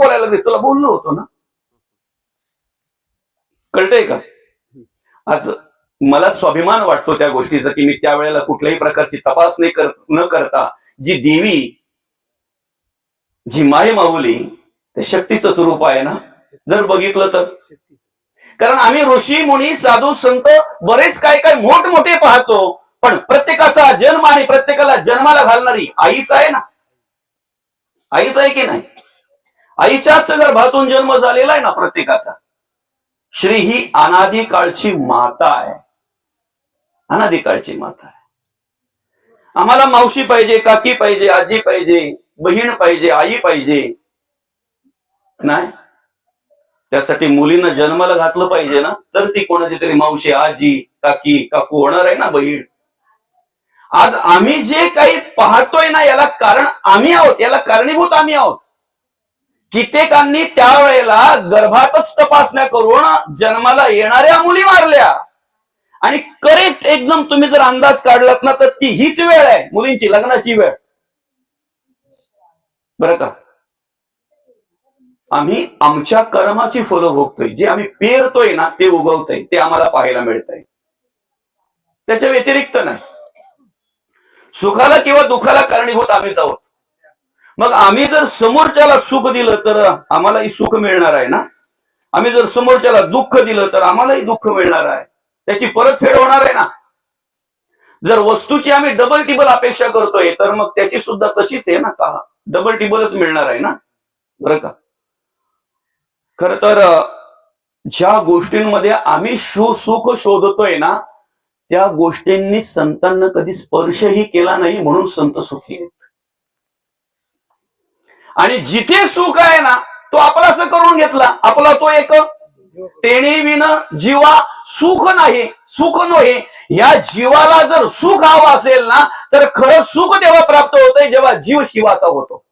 बोलायला लागले. तुला बोलणं होतो ना? कळतंय का? आज मला स्वाभिमान वाटतो त्या गोष्टीचा की मी त्यावेळेला कुठल्याही प्रकारची तपासणी कर न करता जी देवी जी माय माऊली ते शक्तीचं रूप आहे ना? जर बघितलं तर. कारण आम्ही ऋषी मुनी साधू संत बरेच काय काय मोठमोठे पाहतो पण प्रत्येकाचा जन्म आणि प्रत्येकाला जन्माला घालणारी आईच आहे ना? आईच आहे की नाही? आईच्याच गर्भातून जन्म झालेला आहे ना प्रत्येकाचा. श्री ही अनादी काळची माता आहे. अनादी काळची माता आहे. आम्हाला मावशी पाहिजे काकी पाहिजे आजी पाहिजे बहीण पाहिजे आई पाहिजे. नाही. त्यासाठी मुलींना जन्माला घातलं पाहिजे ना तर ती कोणाची तरी मावशी आजी काकी काकू होणार आहे ना बहीण. आज आम्ही जे काही पाहतोय ना याला कारण आम्ही आहोत याला कारणीभूत आम्ही आहोत. कित्येकांनी त्यावेळेला गर्भातच तपासण्या करून जन्माला येणाऱ्या मुली मारल्या. आणि करेक्ट एकदम तुम्ही जर अंदाज काढलात ना तर ती हीच वेळ आहे मुलींची लग्नाची वेळ. बरं का? आम्ही आमच्या कर्माची फुलं भोगतोय. जे आम्ही पेरतोय ना ते उगवतोय ते आम्हाला पाहायला मिळतंय. त्याच्या व्यतिरिक्त नाही. सुखाला किंवा दुखाला कारणीभूत आम्हीच आहोत. मग आम्ही जर समोरच्याला सुख दिलं तर आम्हालाही सुख मिळणार आहे ना? आम्ही जर समोरच्याला दुःख दिलं तर आम्हालाही दुःख मिळणार आहे. त्याची परतफेड होणार आहे ना? जर वस्तूची आम्ही डबल टिबल अपेक्षा करतोय तर मग त्याची सुद्धा तशीच आहे ना का? डबल टिबलच मिळणार आहे ना? बरं का? खर तर ज्या गोष्टींमध्ये आम्ही शो सुख शोधतोय ना त्या गोष्टींनी संतांना कधी स्पर्शही केला नाही म्हणून संत सुखी आहेत. आणि जिथे सुख आहे ना तो आपला असं करून घेतला. आपला तो एक तेणे विण जीवा सुख नाही सुख नव्हे या जीवाला जर सुख हवं असेल ना तर खरं सुख तेव्हा प्राप्त होतंय जेव्हा जीव शिवाचा होतो.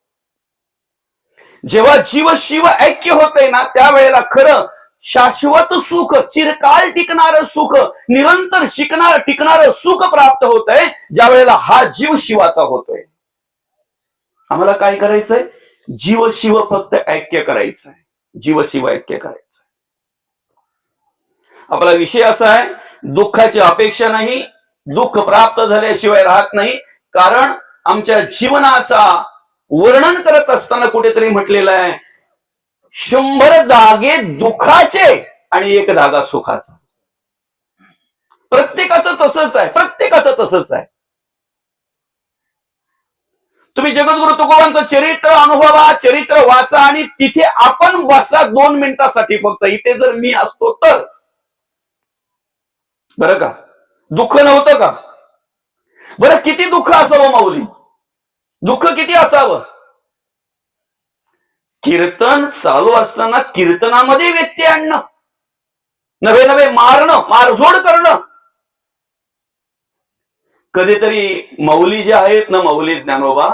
जेव्हा जीव शिव ऐक्य होतंय ना त्यावेळेला खरं शाश्वत सुख चिरकाल टिकणार सुख निरंतर शिकणार टिकणार सुख प्राप्त होत आहे ज्या वेळेला हा जीव शिवाचा होतोय. आम्हाला काय करायचंय? जीव शिव फक्त ऐक्य करायचंय जीव शिव ऐक्य करायचं आहे. आपला विषय असा आहे दुःखाची अपेक्षा नाही दुःख प्राप्त झाल्याशिवाय राहत नाही कारण आमच्या जीवनाचा वर्णन करत असताना कुठेतरी म्हटलेलं आहे शंभर धागे दुःखाचे आणि एक धागा सुखाचा. प्रत्येकाचं तसंच आहे प्रत्येकाचं तसंच आहे. तुम्ही जगद्गुरु तुकोबांचं चरित्र अनुभवा चरित्र वाचा आणि तिथे आपण बसा दोन मिनिटासाठी फक्त. इथे जर मी असतो तर. बरं का? दुःख नव्हतं का? बरं किती दुःख असावं माऊली? दुःख किती असावं? कीर्तन चालू असताना कीर्तनामध्ये व्यक्ती आणणं. नवे नवे मारणं मारझोड करणं. कधीतरी मौली जे आहेत ना मौली ज्ञानोबा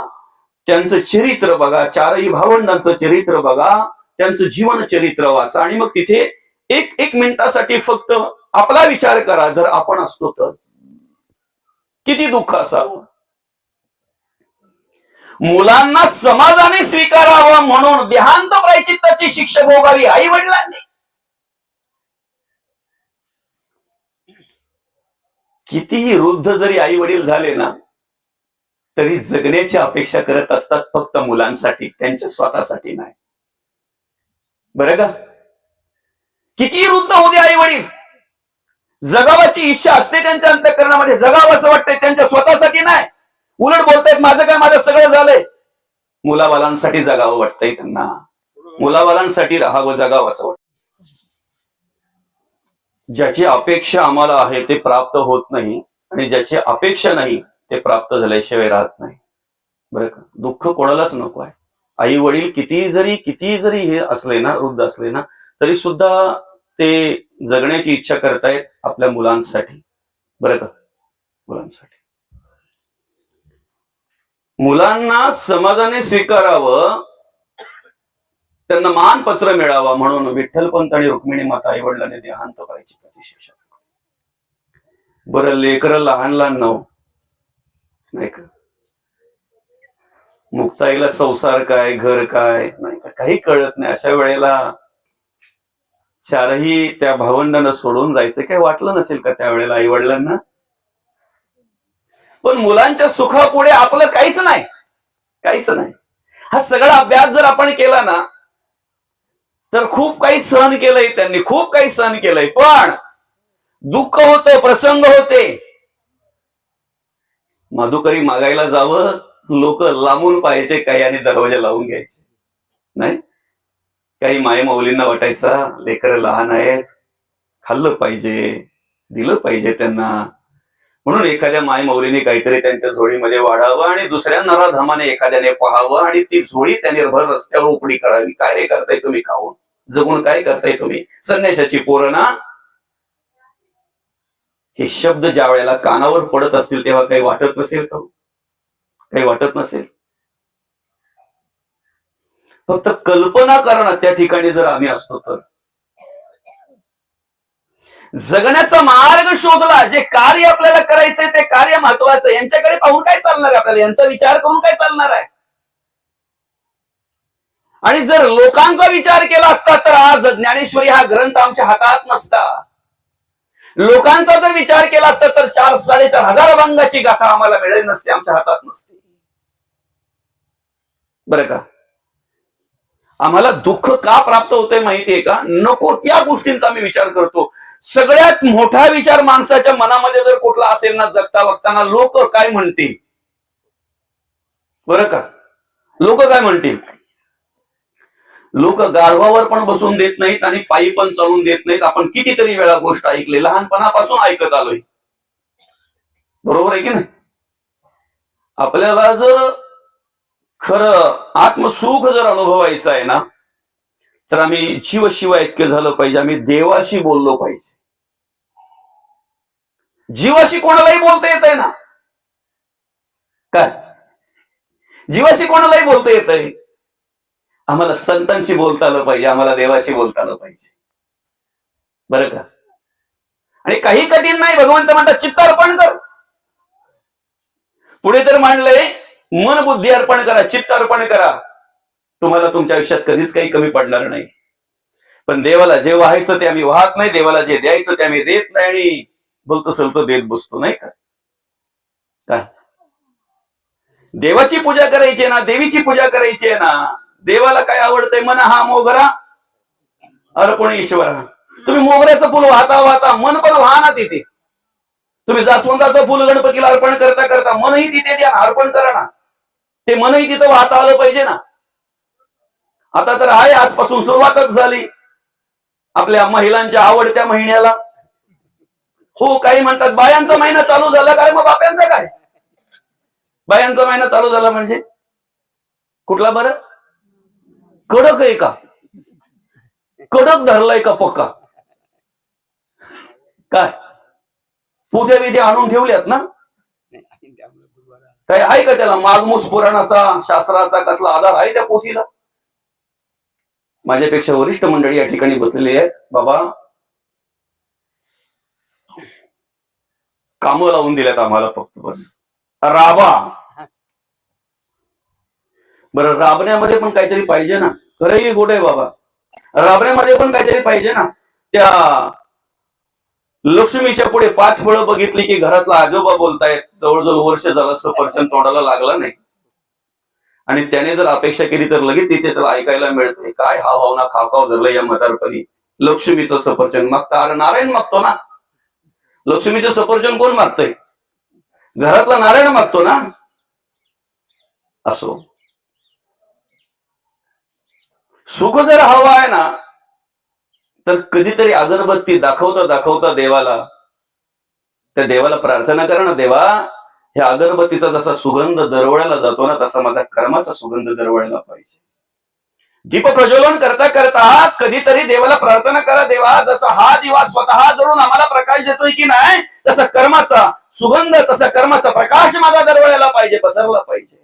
त्यांचं चरित्र बघा चारही भावंडांचं चरित्र बघा त्यांचं जीवन चरित्र वाचा. आणि मग तिथे एक एक मिनिटासाठी फक्त आपला विचार करा जर आपण असतो तर. किती दुःख असावं? मुलांना समाजाने स्वीकारावं म्हणून देहांत प्रायचित्ताची शिक्षा भोगावी आई वडिलांनी कितीही वृद्ध जरी आई वडील झाले ना तरी जगण्याची अपेक्षा करत असतात फक्त मुलांसाठी त्यांच्या स्वतःसाठी नाही. बरं का? किती वृद्ध होते आई वडील? जगावाची इच्छा असते त्यांच्या अंतकरणामध्ये. जगावं असं वाटतंय त्यांच्या स्वतःसाठी नाही. उलट बोलतायत माझं काय माझं सगळं झालंय. मुलाबालांसाठी जगावं वाटतंय त्यांना. मुलाबालांसाठी राहावं जगावं असं वाटतं ज्याची अपेक्षा आम्हाला आहे ते प्राप्त होत नाही आणि ज्याची अपेक्षा नाही ते प्राप्त झाल्याशिवाय राहत नाही. बरं का? दुःख कोणालाच नको आहे. आई वडील किती जरी किती जरी हे असले ना वृद्ध असले ना तरी सुद्धा ते जगण्याची इच्छा करतायत आपल्या मुलांसाठी. बरं का? मुलांसाठी. मुलांना समाजाने स्वीकारावं त्यांना मानपत्र मिळावा म्हणून विठ्ठलपंत आणि रुक्मिणी माता आई वडिलांनी देहांत करायची त्याची शिक्षा. बरं लेकर लहान लहान नव. नाही का? मुक्ताईला संसार काय घर काय नाही का? काही कळत नाही. अशा वेळेला चारही त्या भावंडांना सोडून जायचं काय वाटलं नसेल का त्यावेळेला आई वडिलांना पण मुलांच्या सुखापुढे आपलं काहीच नाही. काहीच नाही. हा सगळा अभ्यास जर आपण केला ना तर खूप काही सहन केलंय त्यांनी खूप काही सहन केलंय. पण दुःख होतं प्रसंग होते. मधुकरी मागायला जावं लोक लांबून पाहायचे काही आणि दरवाजा लावून घ्यायचे. नाही? काही माय माऊलींना वाटायचा लेकर लहान आहेत खाल्लं पाहिजे दिलं पाहिजे त्यांना. म्हणून एखाद्या माय माऊलीने काहीतरी त्यांच्या झोळीमध्ये वाढावं आणि दुसऱ्या नराधामाने एखाद्याने पाहावं आणि ती झोळी त्याने भर रस्त्यावर उपडी करावी काय रे करताय तुम्ही खाऊन? जगून काय करताय तुम्ही? संन्याशाची पोरणा हे शब्द ज्या वेळेला कानावर पडत असतील तेव्हा काही वाटत नसेल का? काही वाटत नसेल? फक्त कल्पना करणं त्या ठिकाणी जर आम्ही असतो तर. जगण्याचा मार्ग शोधला जे कार्य आपल्याला करायचंय ते कार्य महत्वाचं यांच्याकडे पाहून काय चालणार आहे आपल्याला? यांचा विचार करून काय चालणार आहे? आणि जर लोकांचा विचार केला असता तर आज ज्ञानेश्वरी हा ग्रंथ आमच्या हातात नसता. लोकांचा जर विचार केला असता तर चार साडेचार हजार अभंगाची गाथा आम्हाला मिळाली नसते आमच्या हातात नसते. बरं का? आम्हाला दुःख का प्राप्त होतंय माहितीये का? नको त्या गोष्टींचा आम्ही विचार करतो. सगळ्यात मोठा विचार माणसाच्या मनामध्ये जर कुठला असेल ना जगता बघताना लोक काय म्हणतील? बरं का? लोक काय म्हणतील? लोक गाढवावर पण बसून देत नाहीत आणि पायी पण चालून देत नाहीत. आपण कितीतरी वेळा गोष्ट ऐकली. लहानपणापासून ऐकत आलोय. बरोबर आहे की नाही? आपल्याला जर खरं आत्मसुख जर अनुभवायचं आहे ना तर आम्ही जीव ऐक्य झालं पाहिजे. आम्ही देवाशी बोललो पाहिजे. जीवाशी कोणालाही बोलता येत आहे ना? काय? जीवाशी कोणालाही बोलता येत आहे. आम्हाला संतांशी बोलता आलं पाहिजे आम्हाला देवाशी बोलता आलं पाहिजे. बरं का? आणि काही कठीण नाही भगवंत म्हणतात चित्त अर्पण कर. पुढे तर मांडलंय मन बुद्धी अर्पण करा चित्त अर्पण करा. तुम्हाला तुमच्या आयुष्यात कधीच काही कमी पडणार नाही. पण देवाला जे व्हायचं ते आम्ही वाहत नाही देवाला जे द्यायचं ते आम्ही देत नाही आणि बोलतो सलतो देत बसतो नाही का? काय? देवाची पूजा करायची आहे ना देवीची पूजा करायची आहे ना देवाला काय आवडतंय? मन हा मोगरा अर्पण ईश्वरा तुम्ही मोगऱ्याचं फुल वाहता वाहता मन पण वाहना ना तिथे तुम्ही जास्वंदाचं फुल गणपतीला अर्पण करता करता मनही तिथे द्या ना, अर्पण करा ना. ते मनही तिथं वाहता आलं पाहिजे ना. आता तर आहे आजपासून सुरुवातच झाली. आपल्या महिलांच्या आवडत्या महिन्याला. हो काही म्हणतात बायांचा महिना चालू झाला कारण मग बाप्यांचा काय? बायांचा महिना चालू झाला म्हणजे? कुठला बरं? कडक आहे का? कडक धरलाय का पक्का? काय? पूजा बिथे आणून ठेवल्यात ना? काय आहे का त्याला मागमूस पुराणाचा शास्त्राचा कसला आधार आहे त्या पोथीला? माझ्यापेक्षा वरिष्ठ मंडळी या ठिकाणी बसलेली आहेत. बाबा काम लावून दिल्यात आम्हाला फक्त बस. राबा. बरं राबण्यामध्ये पण काहीतरी पाहिजे ना? खरंही गोड आहे बाबा. राबऱ्यामध्ये पण काहीतरी पाहिजे ना. त्या लक्ष्मीच्या पुढे पाच फळं बघितली की घरातला आजोबा बोलतायत जवळजवळ वर्ष झालं सफरचंद तोंडाला लागला नाही. आणि त्याने जर अपेक्षा केली तर लगेच तिथे त्याला ऐकायला मिळतंय काय हा भावना खावखाव धरलं या म्हातारपणी. लक्ष्मीचं सफरचंद मागता. अरे नारायण मागतो ना. लक्ष्मीचं सफरचंद कोण मागतंय? घरातला नारायण मागतो ना. असो. सुख जर हवं आहे ना तर कधीतरी अगरबत्ती दाखवता दाखवता देवाला त्या देवाला प्रार्थना करा ना देवा ह्या अगरबत्तीचा जसा सुगंध दरवळायला जातो ना तसा माझा कर्माचा सुगंध दरवळायला पाहिजे. दीप प्रज्वलन करता करता कधीतरी देवाला प्रार्थना करा देवा जसा हा दिवा स्वतः जळून आम्हाला प्रकाश देतोय की नाही तसा कर्माचा सुगंध तसा कर्माचा प्रकाश माझा दरवळायला पाहिजे पसरला पाहिजे.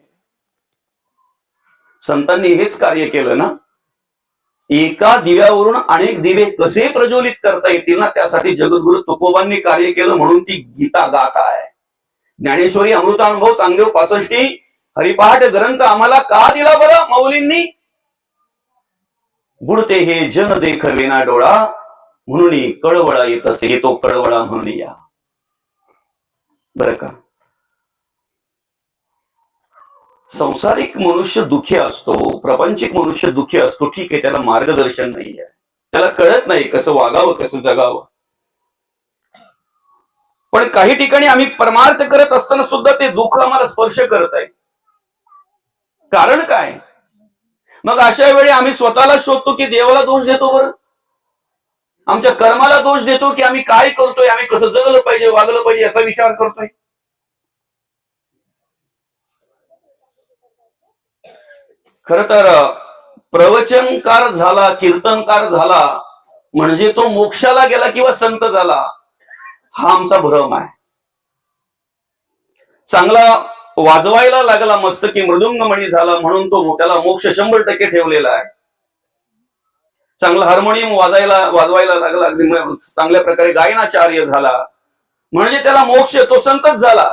संतांनी हेच कार्य केलं ना एका दिव्यावरून अनेक दिवे कसे प्रज्वलित करता येतील ना त्यासाठी जगद्गुरु तुकोबांनी कार्य केलं म्हणून ती गीता गात आहे. ज्ञानेश्वरी अमृतानुभव चांगदेव पासष्टी हरिपाठ ग्रंथ आम्हाला का दिला बरं? मौलींनी बुडते हे जन देखवेना डोळा म्हणून कळवळा येत असे तो कळवळा म्हणून या. बर का? संसारिक मनुष्य दुखी असतो प्रपंचिक मनुष्य दुःखी असतो ठीक आहे त्याला मार्गदर्शन नाही आहे त्याला कळत नाही कसं वागावं कसं जगावं. पण काही ठिकाणी आम्ही परमार्थ करत असताना सुद्धा ते दुःख आम्हाला स्पर्श करत आहे. कारण काय? मग अशा वेळी आम्ही स्वतःला शोधतो की देवाला दोष देतो बरं? आमच्या कर्माला दोष देतो की आम्ही काय करतोय आम्ही कसं जगलं पाहिजे वागलं पाहिजे याचा विचार करतोय? खर तर प्रवचनकार झाला कीर्तनकार झाला म्हणजे तो मोक्षाला गेला किंवा संत झाला हा आमचा भ्रम आहे. चांगला वाजवायला लागला मस्तकी मृदुंगमणी झाला म्हणून तो त्याला मोक्ष शंभर टक्के ठेवलेला आहे. चांगला हार्मोनियम वाजायला वाजवायला लागला अगदी चांगल्या प्रकारे गायनाचार्य झाला. म्हणजे त्याला मोक्ष तो संतच झाला.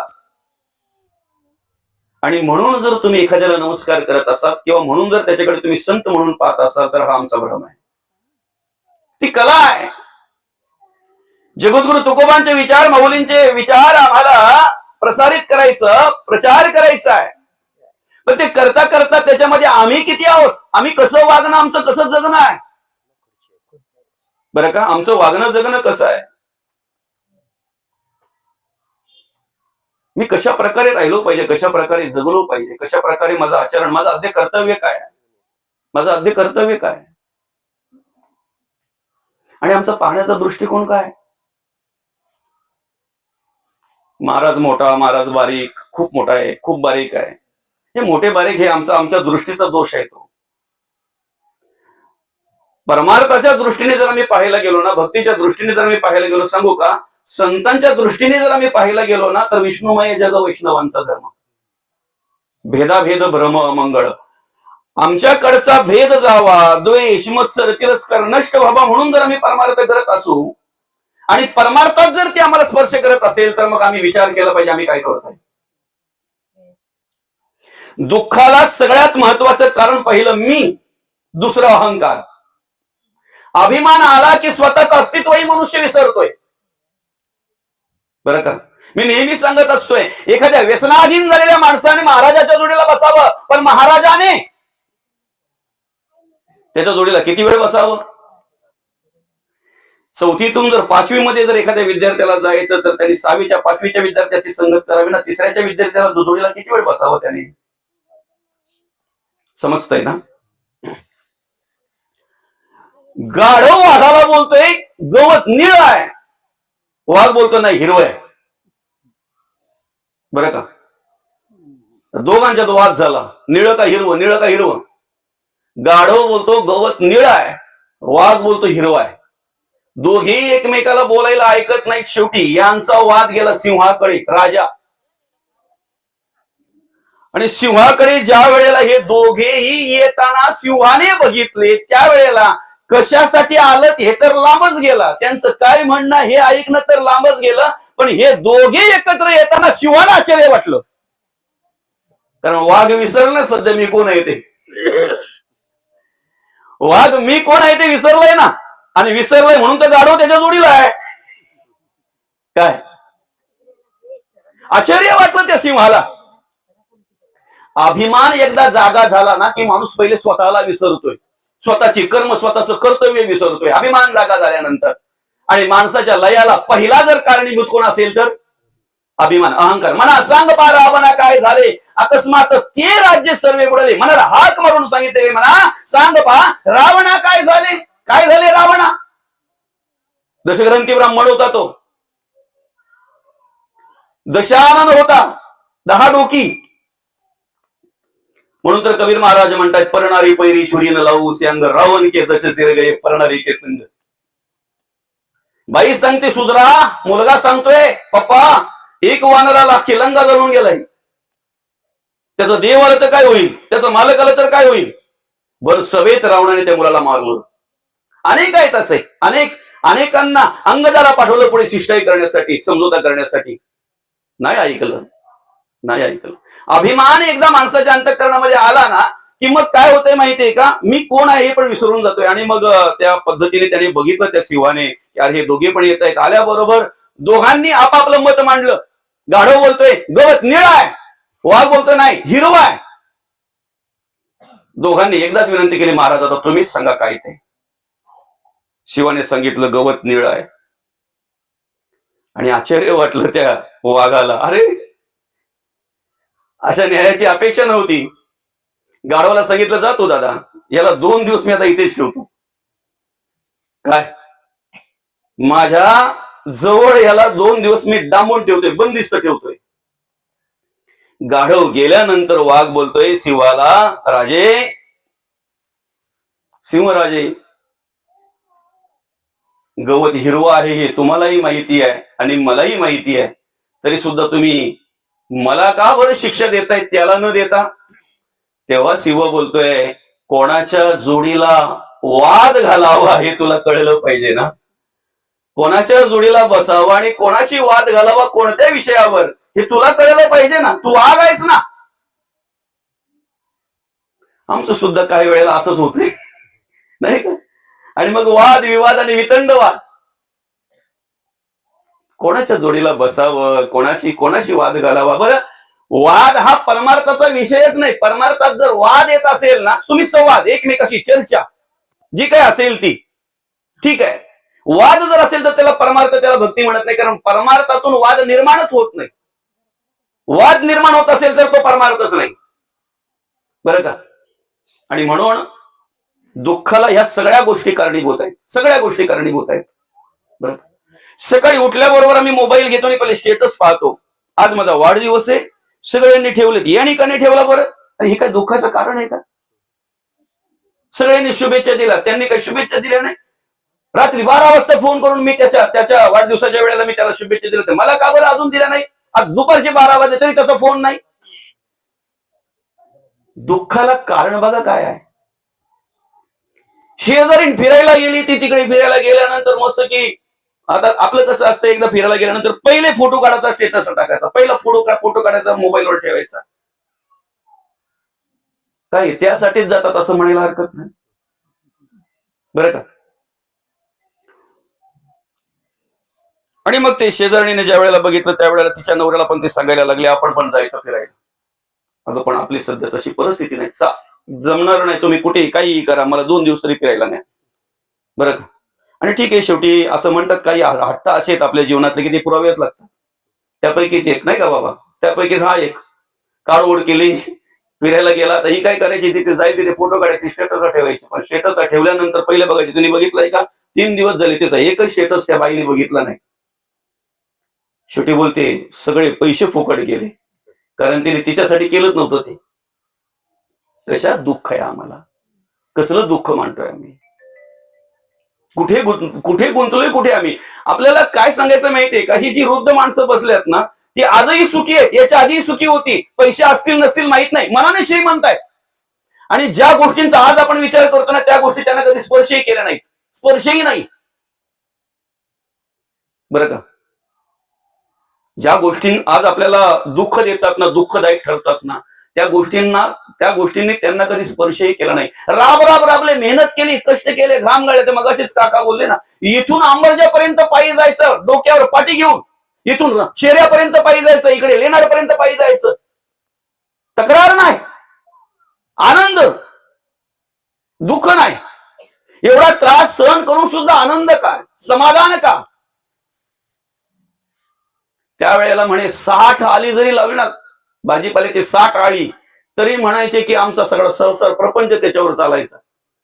आणि म्हणून जर तुम्ही एखाद्याला नमस्कार करत असाल किंवा म्हणून जर त्याच्याकडे तुम्ही संत म्हणून पाहत असाल तर हा आमचा भ्रम आहे. ती कला आहे. जगद्गुरु तुकोबांचे विचार माऊलींचे विचार आम्हाला प्रसारित करायचं प्रचार करायचा आहे. पण ते करता करता त्याच्यामध्ये आम्ही किती आहोत? आम्ही कसं वागणं आमचं कसं जगणं आहे? बरं का? आमचं वागणं जगणं कसं आहे? मी कशा प्रकारे राहिलो पाहिजे कशा प्रकारे जगलो पाहिजे कशा प्रकारे माझं आचरण माझं अध्य कर्तव्य काय माझं अध्य कर्तव्य काय आणि आमचा पाहण्याचा दृष्टिकोन काय महाराज मोठा महाराज बारीक खूप मोठा आहे खूप बारीक आहे. हे मोठे बारीक हे आमचा आमच्या दृष्टीचा दोष आहे तो. परमार्थाच्या दृष्टीने जर आम्ही पाहायला गेलो ना भक्तीच्या दृष्टीने जर आम्ही पाहायला गेलो सांगू का? संतांच्या दृष्टीने जर आम्ही पाहायला गेलो ना तर विष्णुमय जग वैष्णवांचा धर्म. भेदाभेद भ्रम अमंगळ आमच्याकडचा भेद जावा द्वेष मत्सर तिरस्कार नष्ट व्हावा म्हणून जर आम्ही परमार्थ करत असू आणि परमार्थात जर ते आम्हाला स्पर्श करत असेल तर मग आम्ही विचार केला पाहिजे आम्ही काय करत आहे दुःखाला सगळ्यात महत्वाचं कारण पहिलं मी दुसरं अहंकार. अभिमान आला की स्वतःचं अस्तित्वही मनुष्य विसरतोय. बरं का? मी नेहमी सांगत असतोय एखाद्या व्यसनाधीन झालेल्या माणसाने महाराजाच्या जोडीला बसावं पण महाराजाने त्याच्या जोडीला किती वेळ बसावं? चौथीतून जर पाचवी मध्ये जर एखाद्या विद्यार्थ्याला जायचं तर त्यांनी सहावीच्या पाचवीच्या विद्यार्थ्याची संगत करावी ना? तिसऱ्याच्या विद्यार्थ्याला जोडीला किती वेळ बसावं त्याने? समजतंय ना? गाढव वाघाला बोलतोय गवत निळ आहे. वाघ बोलतो नाही हिरवं आहे. बरं का? दोघांच्यात वाद झाला. निळ का हिरवं निळ का हिरवं? गाढव बोलतो गवत निळ आहे. वाघ बोलतो हिरवा आहे. दोघेही एकमेकाला बोलायला ऐकत नाहीत शेवटी. यांचा वाद गेला सिंहाकडे राजा. आणि सिंहाकडे ज्या वेळेला हे दोघेही येताना सिंहाने बघितले त्यावेळेला कशासाठी आलं हे तर लांबच गेला. त्यांचं काय म्हणणं हे ऐकणं तर लांबच गेलं पण हे दोघे एकत्र येताना शिवाला आश्चर्य वाटलं. कारण वाघ विसरलं सध्या मी कोण आहे ते? वाघ मी कोण आहे ते विसरलंय ना? आणि विसरलंय म्हणून तर गाढव त्याच्या जोडीला आहे. काय? आश्चर्य वाटलं त्या सिंहाला. अभिमान एकदा जागा झाला ना की माणूस पहिले स्वतःला विसरतोय. स्वतःची कर्म स्वतःचं कर्तव्य विसरतोय. अभिमान जागा झाल्यानंतर. आणि माणसाच्या लयाला पहिला जर कारणीभूत कोण असेल तर अभिमान अहंकार. म्हणा सांग पा रावणा काय झाले? अकस्मात ते राज्य सर्वे बुडाले. मनाला हाक मारून सांगितले म्हणा सांग पा रावणा काय झाले? काय झाले रावणा? दशग्रंथी ब्राह्मण होता तो. दशानन होता. दहा डोकी. म्हणून तर कबीर महाराज म्हणतात परणारी पैरी छुरी लावू अंग रावण के दश सिर परणारी के संग. बाई सांगते सुधरा मुलगा सांगतोय पप्पा एक वानराला खिलंगा घालून गेलाय. त्याचं देव आलं तर काय होईल? त्याचं मालक आलं तर काय होईल? बर सवेत रावणाने त्या मुलाला मारलं. अनेक आहेत असे अनेक अनेकांना अंगदाला पाठवलं पुढे शिष्टाई करण्यासाठी समजोता करण्यासाठी. नाही ऐकलं. नाही ऐकलं. अभिमान एकदा माणसाच्या अंतकरणामध्ये आला ना की मग काय होतंय माहितीये का? मी कोण आहे हे पण विसरून जातोय. आणि मग त्या पद्धतीने त्याने बघितलं त्या शिवाने की अरे हे दोघे पण येत आहेत. आल्याबरोबर दोघांनी आपापलं मत मांडलं. गाढव बोलतोय गवत निळा आहे. वाघ बोलतोय नाही हिरवा आहे. दोघांनी एकदाच विनंती केली महाराज आता तुम्हीच सांगा काय ते. शिवाने सांगितलं गवत निळ आहे. आणि आश्चर्य वाटलं त्या वाघाला. अरे अशा न्यायाची अपेक्षा नव्हती. गाढवाला सांगितलं जातो दादा. याला दोन दिवस मी आता इथेच ठेवतो. काय? माझ्या जवळ याला दोन दिवस मी डांबून ठेवतोय बंदिस्त ठेवतोय. गाढव गेल्यानंतर वाघ बोलतोय शिवाला राजे. सिंहराजे गवत हिरवं आहे हे तुम्हालाही माहिती आहे आणि मलाही माहिती आहे. तरी सुद्धा तुम्ही मला का बरं शिक्षा देताय त्याला न देता? तेव्हा शिव बोलतोय कोणाच्या जोडीला वाद घालावा हे तुला कळलं पाहिजे ना? कोणाच्या जोडीला बसावा आणि कोणाशी वाद घालावा कोणत्या विषयावर? हे तुला कळलं पाहिजे ना? तू वाघ आहेस ना? आमचं सुद्धा काही वेळेला असंच होतंय. नाही का? आणि मग वाद विवाद आणि वितंड वाद कोणाच्या जोडीला बसावं कोणाशी कोणाशी वाद घालावा? बरं वाद हा परमार्थाचा विषयच नाही. परमार्थात जर वाद येत असेल ना तुम्ही संवाद एकमेकाशी चर्चा जी काय असेल ती. ठीक आहे. वाद जर असेल तर त्याला परमार्थ त्याला भक्ती म्हणत नाही कारण परमार्थातून वाद निर्माणच होत नाही. वाद निर्माण होत असेल तर तो परमार्थच नाही. बरं का? आणि म्हणून दुःखाला ह्या सगळ्या गोष्टी कारणीभूत आहेत. सगळ्या गोष्टी कारणीभूत आहेत. बरं का? सकाळी उठल्याबरोबर आम्ही मोबाईल घेतो आणि पहिले स्टेटस पाहतो. आज माझा वाढदिवस आहे. सगळ्यांनी ठेवलेत. यांनी का नाही ठेवला बरं? आणि हे काय दुःखाचं कारण आहे का? सगळ्यांनी शुभेच्छा दिल्या. त्यांनी काही शुभेच्छा दिल्या नाही. रात्री बारा वाजता फोन करून मी त्याच्या त्याच्या वाढदिवसाच्या वेळेला मी त्याला शुभेच्छा दिल्या मला का बरं अजून दिल्या नाही? आज दुपारचे बारा वाजले तरी त्याचा फोन नाही. दुःखाला कारण बघा काय आहे. शेजारी फिरायला गेली ती तिकडे फिरायला गेल्यानंतर मस्त की आता आपलं कसं असतं एकदा फिरायला गेल्यानंतर पहिले फोटो काढायचा स्टेटस टाकायचा. पहिला फोटो फोटो काढायचा मोबाईलवर ठेवायचा. काय त्यासाठीच जातात असं म्हणायला हरकत नाही. बरं का? आणि मग ते शेजारणीने ज्या वेळेला बघितलं त्यावेळेला तिच्या नवऱ्याला पण ते सांगायला लागले आपण पण जायचं फिरायला. अगं पण आपली सध्या तशी परिस्थिती नाही. जमणार नाही तुम्ही कुठेही काहीही करा मला दोन दिवस तरी फिरायला नाही बरं का? आणि ठीक आहे शेवटी असं म्हणतात काही हट्ट असे आहेत आपल्या जीवनातले की ते पुरावेच लागतात. त्यापैकीच एक नाही का बाबा? त्यापैकीच हा एक. काळओढ केली फिरायला गेला तर ही काय करायची? तिथे जाईल तिथे फोटो काढायचे स्टेटस ठेवायचे. पण स्टेटस ठेवल्यानंतर पहिले बघायचे तुम्ही बघितलंय का? तीन दिवस झाले त्याचा एकच स्टेटस त्या बाईने बघितला नाही. शेवटी बोलते सगळे पैसे फुकट गेले. कारण तिने तिच्यासाठी केलंच नव्हतं ते. कशा दुःख आहे आम्हाला. कसलं दुःख मानतोय आम्ही. कुठे कुठे गुंतलोय कुठे आम्ही? आपल्याला काय सांगायचं माहितीये का? ही जी वृद्ध माणसं बसल्यात ना ती आजही सुखी आहेत. याच्या आधीही सुखी होती. पैसे असतील नसतील माहीत नाही. मनाने श्रीमंत आहेत. आणि ज्या गोष्टींचा आज आपण विचार करतो ना त्या गोष्टी त्यांना कधी स्पर्शही केल्या नाहीत. स्पर्शही नाही. बरं का? ज्या गोष्टी आज आपल्याला दुःख देतात ना दुःखदायक ठरतात ना त्या गोष्टींना त्या गोष्टींनी त्यांना कधी स्पर्शही केला नाही. राब राब राबले मेहनत केली कष्ट केले घाम गाळले ते मग असेच काका बोलले ना. इथून अंबरजापर्यंत पायी जायचं डोक्यावर पाठी घेऊन. इथून शेऱ्यापर्यंत पायी जायचं इकडे लेणारपर्यंत पायी जायचं. तक्रार नाही. आनंद. दुःख नाही. एवढा त्रास सहन करून सुद्धा आनंद काय समाधान का? त्यावेळेला म्हणे साठ आली जरी लावली ना भाजीपाल्याची साठ आळी तरी म्हणायचे की आमचा सगळा सहसार प्रपंच त्याच्यावर चालायचा.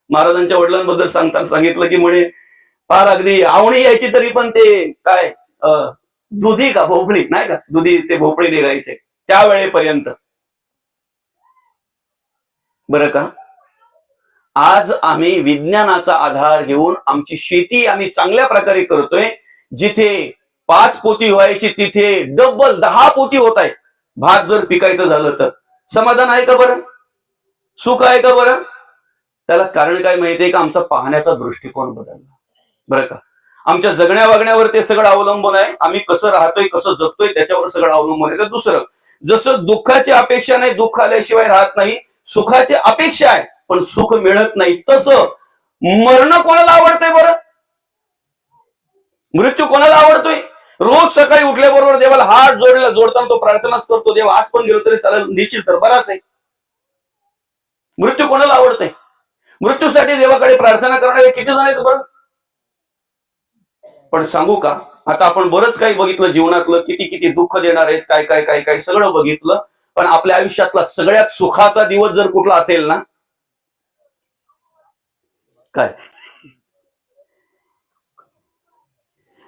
महाराजांच्या वडिलांबद्दल सांगताना सांगितलं की म्हणे फार अगदी आवणी यायची तरी पण ते काय दुधी का भोपळी नाही का? दुधी ते भोपळी निघायचे त्यावेळेपर्यंत. बरं का? आज आम्ही विज्ञानाचा आधार घेऊन आमची शेती आम्ही चांगल्या प्रकारे करतोय जिथे पाच पोती व्हायची तिथे डबल दहा पोती होत आहेत. भात जर पिकायचं झालं तर. समाधान आहे का बरं? सुख आहे का बरं? त्याला कारण काय माहितीये का? आमचा पाहण्याचा दृष्टिकोन बदलला. बरं का? आमच्या जगण्या वागण्यावर ते सगळं अवलंबून आहे. आम्ही कसं राहतोय कसं जगतोय त्याच्यावर सगळं अवलंबून आहे. तर दुसरं जसं दुःखाची अपेक्षा नाही दुःख आल्याशिवाय राहत नाही. सुखाची अपेक्षा आहे पण सुख मिळत नाही. तसं मरण कोणाला आवडतंय बरं? मृत्यू कोणाला आवडतोय? रोज सकाळी उठल्याबरोबर देवाला हात जोडला जोडताना तो प्रार्थनाच करतो देव आज पण गेलो तरी चालेल नेशील तर बराच आहे. मृत्यू कोणाला आवडतंय? मृत्यूसाठी देवाकडे प्रार्थना करणारे किती जण आहेत बरं? पण सांगू का आता आपण बरंच काही बघितलं जीवनातलं किती किती दुःख देणार आहेत काय काय काय काय सगळं बघितलं पण आपल्या आयुष्यातला सगळ्यात सुखाचा दिवस जर कुठला असेल ना काय?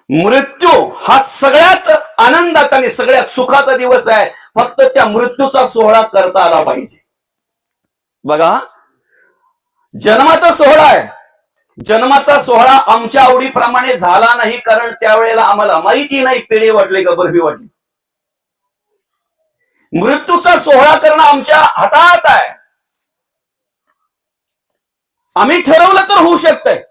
मृत्यू हा सगळ्यात आनंदाचा आणि सगळ्यात सुखाचा दिवस आहे. फक्त त्या मृत्यूचा सोहळा करता आला पाहिजे. बघा जन्माचा सोहळा आहे. जन्माचा सोहळा आमच्या आवडीप्रमाणे झाला नाही कारण त्यावेळेला आम्हाला माहिती नाही पेढे वाटले का बर्फी वाटली. मृत्यूचा सोहळा करणं आमच्या हातात आहे. आम्ही ठरवलं तर होऊ शकतंय.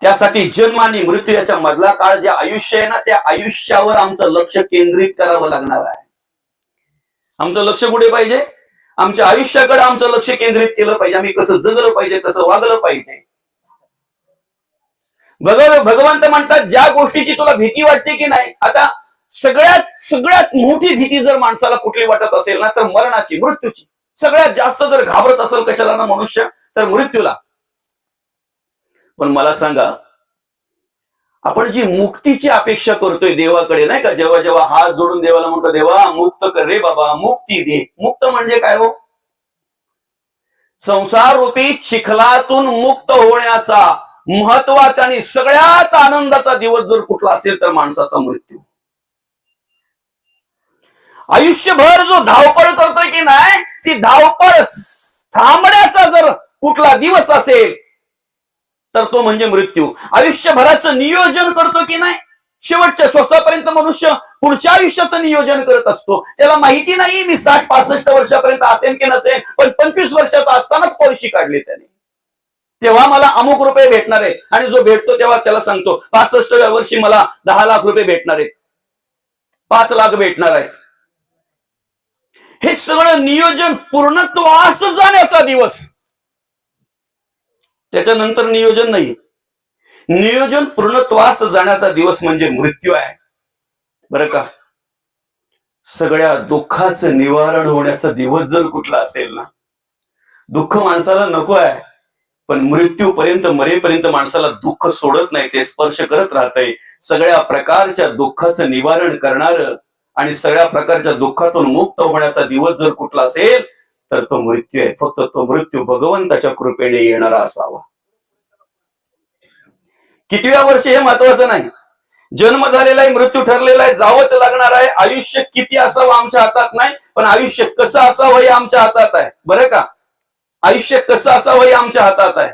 त्यासाठी जन्म आणि मृत्यू याच्या मधला काळ जे आयुष्य आहे ना त्या आयुष्यावर आमचं लक्ष केंद्रित करावं लागणार आहे. आमचं लक्ष कुठे पाहिजे? आमच्या आयुष्याकडे आमचं लक्ष केंद्रित केलं पाहिजे. आम्ही कसं जगलं पाहिजे कसं वागलं पाहिजे. भगव भगवंत म्हणतात ज्या गोष्टीची तुला भीती वाटते की नाही आता सगळ्यात सगळ्यात मोठी भीती जर माणसाला कुठली वाटत असेल ना तर मरणाची मृत्यूची. सगळ्यात जास्त जर घाबरत असेल कशाला ना मनुष्य तर मृत्यूला. पण मला सांगा आपण जी मुक्तीची अपेक्षा करतोय देवाकडे नाही का? जेव्हा जेव्हा हात जोडून देवाला म्हणतो देवा मुक्त कर रे बाबा मुक्ती दे. मुक्त म्हणजे काय हो? संसार रूपी चिखलातून मुक्त होण्याचा महत्त्वाचा आणि सगळ्यात आनंदाचा दिवस जर कुठला असेल तर माणसाचा मृत्यू. आयुष्यभर जो धावपळ करतोय की नाही ती धावपळ थांबण्याचा जर कुठला दिवस असेल तर तो म्हणजे मृत्यू. आयुष्यभराचं नियोजन करतो की नाही? शेवटच्या श्वासापर्यंत मनुष्य पुढच्या आयुष्याचं नियोजन करत असतो. त्याला माहिती नाही मी साठ पासष्ट वर्षापर्यंत असेल की नसेल पण पंचवीस वर्षाचा असतानाच पॉलिसी काढली त्याने. तेव्हा मला अमुक रुपये भेटणार आहेत. आणि जो भेटतो तेव्हा त्याला सांगतो पासष्टव्या वर्षी मला दहा लाख रुपये भेटणार आहेत. पाच लाख भेटणार आहेत. हे सगळं नियोजन पूर्णत्वास जाण्याचा दिवस. त्याच्यानंतर नियोजन नाही नियोजन पूर्णत्वास जाण्याचा दिवस म्हणजे मृत्यू आहे. बरं का? सगळ्या दुःखाचं निवारण होण्याचा दिवस जर कुठला असेल ना दुःख माणसाला नको आहे पण मृत्यूपर्यंत मरेपर्यंत माणसाला दुःख सोडत नाही ते स्पर्श करत राहतंय. सगळ्या प्रकारच्या दुःखाचं निवारण करणार आणि सगळ्या प्रकारच्या दुःखातून मुक्त होण्याचा दिवस जर कुठला असेल तर तो मृत्यू आहे. फक्त तो मृत्यू भगवंताच्या कृपेने येणारा असावा. कितव्या वर्षी हे महत्वाचं नाही. जन्म झालेला आहे मृत्यू ठरलेला आहे जावंच लागणार आहे. आयुष्य किती असावं आमच्या हातात नाही पण आयुष्य कसं असावं हे आमच्या हातात आहे. बरं का? आयुष्य कसं असावं हे आमच्या हातात आहे.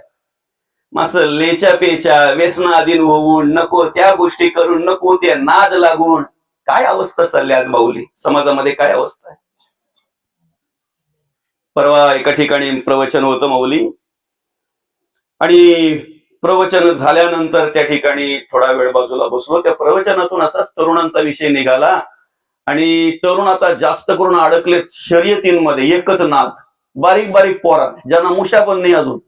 मास लेच्या पेच्या व्यसनाधीन होऊन नको त्या गोष्टी करून नको त्या नाद लागून. काय अवस्था चालली आज बाहुली समाजामध्ये काय अवस्था आहे? परवा एका ठिकाणी प्रवचन होतं माऊली. आणि प्रवचन झाल्यानंतर त्या ठिकाणी थोडा वेळ बाजूला बसलो. त्या प्रवचनातून असाच तरुणांचा विषय निघाला. आणि तरुण आता जास्त करून अडकलेत शर्यतींमध्ये. एकच नाद. बारीक बारीक पोरा. ज्यांना मुशा पण नाही अजून.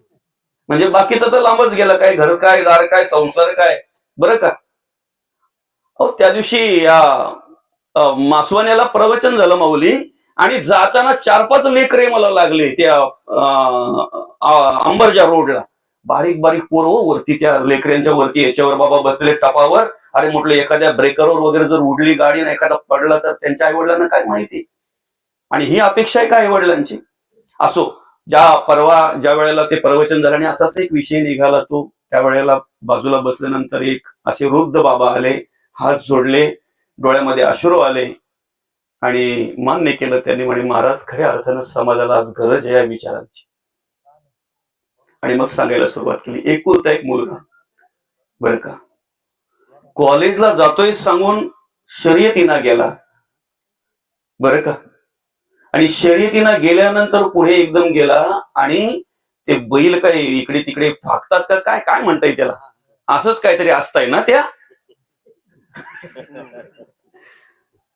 म्हणजे बाकीचं तर लांबच गेलं. काय घर काय दार काय संसार काय? बरं का? अहो त्या दिवशी या मासवण्याला प्रवचन झालं माऊली. आणि जाताना चार पाच लेकरे मला लागले त्या अंबरजा रोडला. बारीक बारीक पोर हो वरती त्या लेकऱ्यांच्या वरती याच्यावर बाबा बसलेले टपावर. अरे म्हटलं एखाद्या ब्रेकरवर वगैरे जर उडली गाडी ना एखादा पडला तर त्यांच्या आई वडिलांना काय माहिती? आणि ही अपेक्षा आहे का आई वडिलांची असो ज्या परवा ज्या वेळेला ते प्रवचन झालं आणि असाच एक विषय निघाला तो त्यावेळेला बाजूला बसल्यानंतर एक असे वृद्ध बाबा आले हात जोडले डोळ्यामध्ये अश्रू आले आणि मान्य केलं त्यांनी म्हणे महाराज खऱ्या अर्थानं समाजाला आज गरज आहे या विचारांची. आणि मग सांगायला सुरुवात केली एकुलता एक मुलगा. बरं का. कॉलेजला जातोय सांगून शर्यतीना गेला. बरं का. आणि शर्यतीना गेल्यानंतर पुढे एकदम गेला आणि ते बैल काय इकडे तिकडे फाकतात का काय? काय म्हणताय त्याला? असंच काहीतरी असताय ना त्या?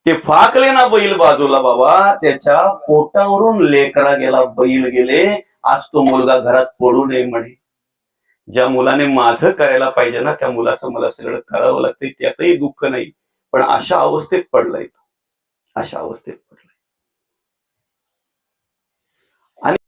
ते फाकले ना बैल बाजूला बाबा. त्याच्या पोटावरून लेकरा गेला बैल गेले. आज तो मुलगा घरात पडू नये म्हणे. ज्या मुलाने माझं करायला पाहिजे ना त्या मुलाचं मला सगळं करावं लागतंय त्यातही दुःख नाही. पण अशा अवस्थेत पडलाय तो. अशा अवस्थेत पडलाय.